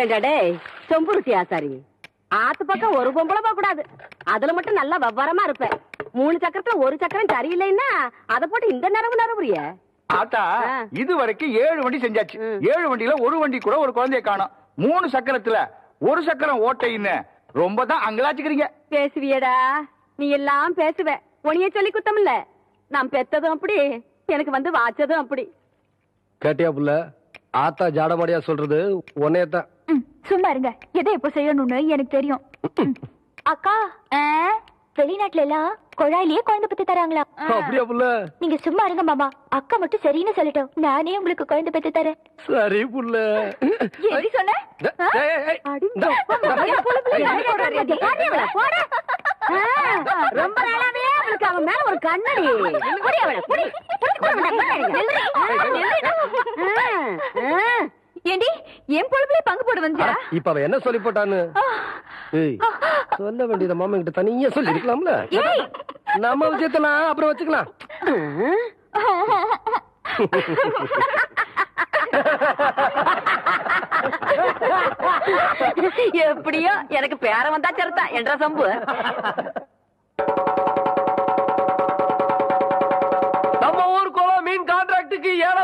ஏண்டா டேய் சொம்புருட்டி ஆசாரி. ஆத்து பக்கம் ஒரு பொம்பளை போக கூடாது. அதுல மட்டும் நல்லா வவ்வரமா இருப்பேன் மூணு சக்கரத்துல ஒரு சக்கரம் சரியில்லைன்னா அத போட்டு இந்த நரம்பு நரம்புறிய? ஆத்தா. இது வரைக்கும் ஏழு வண்டி செஞ்சாச்சு. ஏழு வண்டியில ஒரு வண்டி கூட ஒரு குழந்தைய காணோம். மூணு சக்கரத்துல ஒரு சக்கரம் ஓட்டைன்னு. ரொம்ப தான் அங்கலாச்சுக்கிறீங்க. பேசுவியடா. நீ எல்லாம் பேசுவ. உனிய சொல்லி குத்தமில்ல. நான் பெத்ததும் அப்படி எனக்கு வந்து வாச்சதும் அப்படி. கேட்டியா புள்ள? ஆத்தா ஜாடமாடியா சொல்றது உன்னையத்தான். சும்மா இருங்க எதை எப்ப செய்யணும்னு எனக்கு தெரியும். அக்கா வெளிநாட்டுல எல்லாம் குழாயிலேயே குழந்தை பத்தி தராங்களா நீங்க சும்மா இருங்க மாமா அக்கா மட்டும் சரின்னு சொல்லட்டும் நானே உங்களுக்கு குழந்தை பெத்து தரேன் சரி புள்ள எப்படி சொன்ன ரொம்ப நாளாவே அவளுக்கு அவன் மேல ஒரு கண்ணடி அவளை, புடி. ஏண்டி என் பொழுப்புல பங்கு போட வந்தியா? அட, இப்ப அவ என்ன சொல்லி போட்டான்னு? சொல்ல வேண்டியத மாமா கிட்ட தனியா சொல்லி இருக்கலாம்ல. நம்ம விஷயத்த நான் அப்புறம் வச்சுக்கலாம். எப்படியோ எனக்கு பேர வந்தா சரிதான் என்ற சம்பு. நம்ம ஊர் குளம் மீன் கான்ட்ராக்டுக்கு போடுறாங்க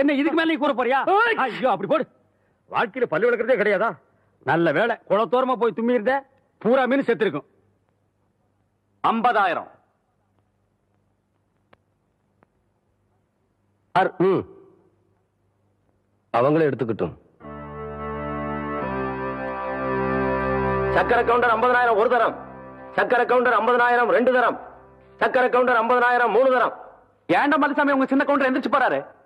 என்ன இதுக்கு மேல நீ கூற போறியா? ஐயோ அப்படி போடு. வாழ்க்கையில பல்லு விளக்குறதே கிடையாதா? நல்ல வேலை குளத்தோரமா போய் தும்மி இருந்த பூரா மீன் செத்துருக்கும். ஐம்பதாயிரம். அவங்களே எடுத்துக்கிட்டும். சக்கர கவுண்டர் ஐம்பதனாயிரம் ஒரு தரம். சக்கர கவுண்டர் ஐம்பதனாயிரம் ரெண்டு தரம். சக்கர கவுண்டர் ஐம்பதனாயிரம் மூணு தரம். ஏன்டா மதுசாமி உங்க சின்ன கவுண்டர் எந்திரிச்சு போறாரு?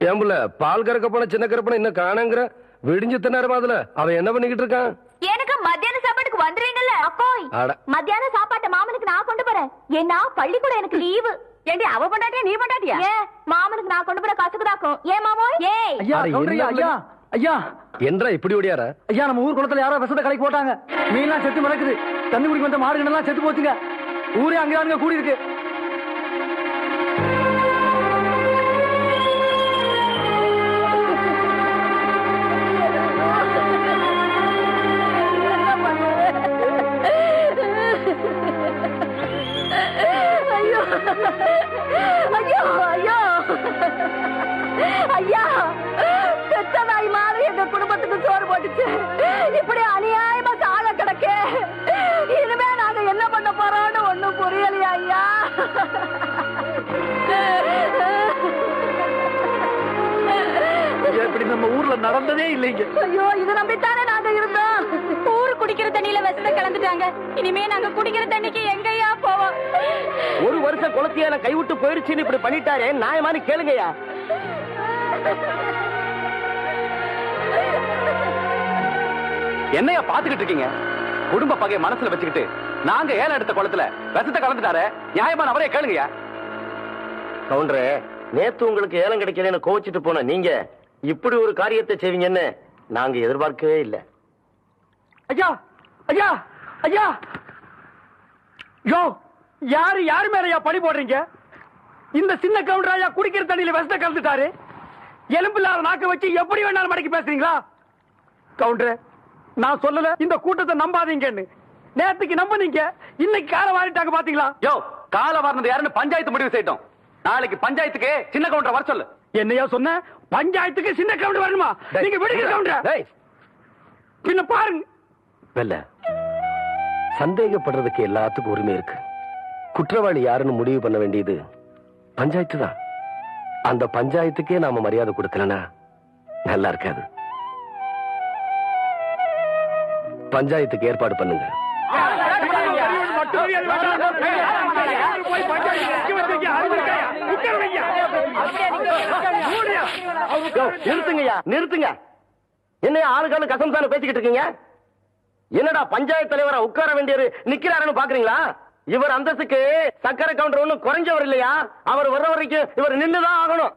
ஏம்புல பால் கறக்க போன சின்ன கருப்பனை இன்னும் காணங்கிற? விடிஞ்சு தின்னாரு அதுல? அவன் என்ன பண்ணிக்கிட்டு இருக்கான்? எனக்கு மத்தியான சாப்பாட்டுக்கு வந்துறீங்கல்ல அட. மத்தியான சாப்பாட்டை மாமனுக்கு நான் கொண்டு போறேன். ஏன்னா பள்ளிக்கூடம் எனக்கு லீவு. ஏண்டி அவ பண்ணாட்டியா நீ பண்ணாட்டியா ஏன் மாமனுக்கு நான் கொண்டு போற மாமோய் ஏய் ஐயா அட, கவுண்டர் ஐயா, ஐயா ஐயா. என்றா இப்படி ஓடியார? ஐயா நம்ம ஊர் குளத்துல யாரோ விஷத்தை கலக்கி போட்டாங்க. மீன்லாம் செத்து மிதக்குது. தண்ணி குடிக்க வந்த மாடுகள் எல்லாம் செத்து போச்சுங்க. ஊரே அங்கதானுங்க கூடி இருக்கு ஐயோ ஐயோ ஐயோ பெத்த நாய் மாதிரி எங்க குடும்பத்துக்கு சோறு போட்டுச்சு இப்படி அநியாயமா சாக கிடக்கு இனிமே நாங்க என்ன பண்ண போறோம்னு ஒண்ணும் புரியலையா ஐயா ஐயா, இப்படி நம்ம ஊர்ல நடந்ததே இல்லைங்க ஐயோ இது நம்பித்தானே நாங்க இருந்தோம் ஊரு குடிக்கிற தண்ணியில விஷத்தை கலந்துட்டாங்க இனிமே நாங்க குடிக்கிற தண்ணிக்கு போவோம் ஒரு வருஷம் குளத்தியால கைவிட்டு போயிருச்சுன்னு இப்படி பண்ணிட்டாரே நியாயமானு கேளுங்கய்யா. என்னையா பாத்துக்கிட்டு இருக்கீங்க? குடும்ப பகையை மனசுல வச்சுக்கிட்டு நாங்க ஏலம் எடுத்த குளத்துல விஷத்தை கலந்துட்டாரு நியாயமான அவரே கேளுங்கயா கவுண்டரே நேத்து உங்களுக்கு ஏலம் கிடைக்கலன்னு கோச்சிட்டு போன நீங்க இப்படி ஒரு காரியத்தை செய்வீங்கன்னு நாங்க எதிர்பார்க்கவே இல்லை. ஐயா ஐயா ஐயா. யோ யாரு யாரு மேலயா பழி போடுறீங்க? இந்த சின்ன கவுண்டர் ஐயா குடிக்கிற தண்ணியில விஷத்தை கலந்துட்டாரு. எலும்பு இல்லாத நாக்க வச்சு எப்படி வேணாலும் மடக்கி பேசுறீங்களா? கவுண்டர் நான் சொல்லல இந்த கூட்டத்தை நம்பாதீங்கன்னு. நேத்துக்கு நம்புனீங்க இன்னைக்கு கால வாரிட்டாங்க பாத்தீங்களா? யோ கால வாரினது யாருன்னு பஞ்சாயத்து முடிவு செய்யட்டும். நாளைக்கு பஞ்சாயத்துக்கு சின்ன கவுண்டர் வர சொல்லு. என்னையா சொன்ன? பஞ்சாயத்துக்கு சின்ன கவுண்டர் வரணுமா? நீங்க விடுங்க கவுண்டர். பின்ன பாருங்க. வெல்ல. சந்தேகப்படுறதுக்கு எல்லாத்துக்கும் உரிமை இருக்கு. குற்றவாளி யாருன்னு முடிவு பண்ண வேண்டியது பஞ்சாயத்து தான். அந்த பஞ்சாயத்துக்கே நாம மரியாதை கொடுக்கலனா நல்லா இருக்காது. பஞ்சாயத்துக்கு ஏற்பாடு பண்ணுங்க. நிறுத்துங்கய்யா நிறுத்துங்க. என்னையா ஆளுக்கான கசம்சான பேசிக்கிட்டு இருக்கீங்க? என்னடா பஞ்சாயத்து தலைவரா உட்கார வேண்டியது நிக்கிறாருன்னு பாக்குறீங்களா? இவர் அந்தஸ்துக்கு சக்கரை கவுண்டர் ஒண்ணும் குறைஞ்சவர் இல்லையா? அவர் வர்ற வரைக்கும் இவர் நின்னுதான் ஆகணும்.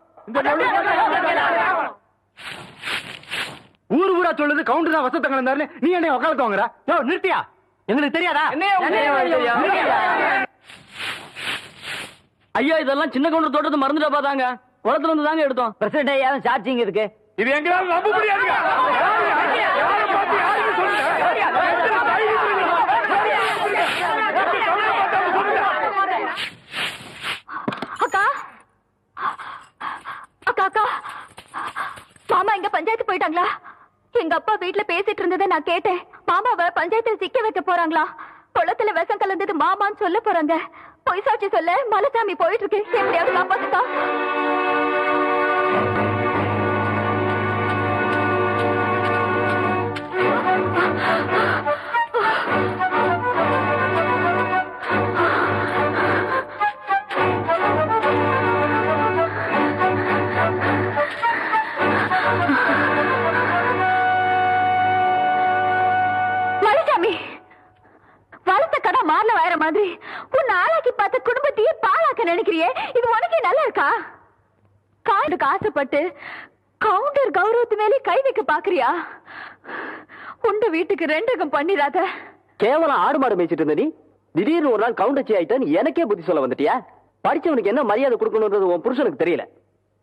ஊர் ஊரா சொல்லுது கவுண்டர் தான் வசத்தங்க இருந்தாரு நீ என்ன உட்காந்து வாங்குற யோ நிறுத்தியா? எங்களுக்கு தெரியாதா? ஐயா இதெல்லாம் சின்ன கவுண்டர் தோட்டத்தை மறந்துட்டா பாத்தாங்க குளத்துல இருந்து தாங்க எடுத்தோம். பிரசிடண்ட் ஐயா சாட்சிங்க இருக்கு இது எங்களால நம்ப முடியாதுங்க யாரை பார்த்து யாருக்கு சொல்லுங்க? அக்கா அக்கா அக்கா இங்க பஞ்சாயத்து போயிட்டாங்களா? எங்க அப்பா வீட்டுல பேசிட்டு இருந்ததை நான் கேட்டேன். மாமாவை பஞ்சாயத்துல சிக்க வைக்க போறாங்களா? குளத்துல விஷம் கலந்தது மாமான்னு சொல்ல போறாங்க. பொய் சாட்சி சொல்ல மலைசாமி போயிட்டு இருக்கு. எப்படியாவது காப்பாத்துக்கா. நினைக்கிறியே? இது உனக்கே நல்லா இருக்கா? காண்டுக்கு ஆசைப்பட்டு கவுண்டர் கௌரவத்து மேலே கை வைக்க பாக்குறியா உண்ட வீட்டுக்கு ரெண்டகம் பண்ணிடாத கேவலம் ஆடு மாடு மேய்ச்சிட்டு இருந்த நீ? திடீர்னு ஒரு நாள் கவுண்டச்சி ஆயிட்டான்னு எனக்கே புத்தி சொல்ல வந்துட்டியா? படிச்சவனுக்கு என்ன மரியாதை கொடுக்கணும்ன்றது உன் புருஷனுக்கு தெரியல.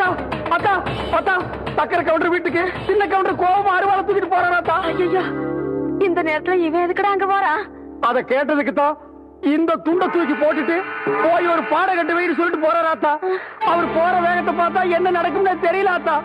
அத்தா அத்தா அத்தா சக்கரை கவுண்டர் வீட்டுக்கு சின்ன கவுண்டர் கோபமா அருவாளை தூக்கிட்டு போறாரா ஐயோ இந்த நேரத்துல இவன் எதுக்குடா அங்க போறான் அத கேட்டதுக்கு தான் இந்த துண்டை தூக்கி போட்டுட்டு போய் ஒரு பாட கட்டு வைன்னு சொல்லிட்டு போறாராத்தா. அவர் போற வேகத்தை பார்த்தா என்ன நடக்கும்னு தெரியல ஆத்தா.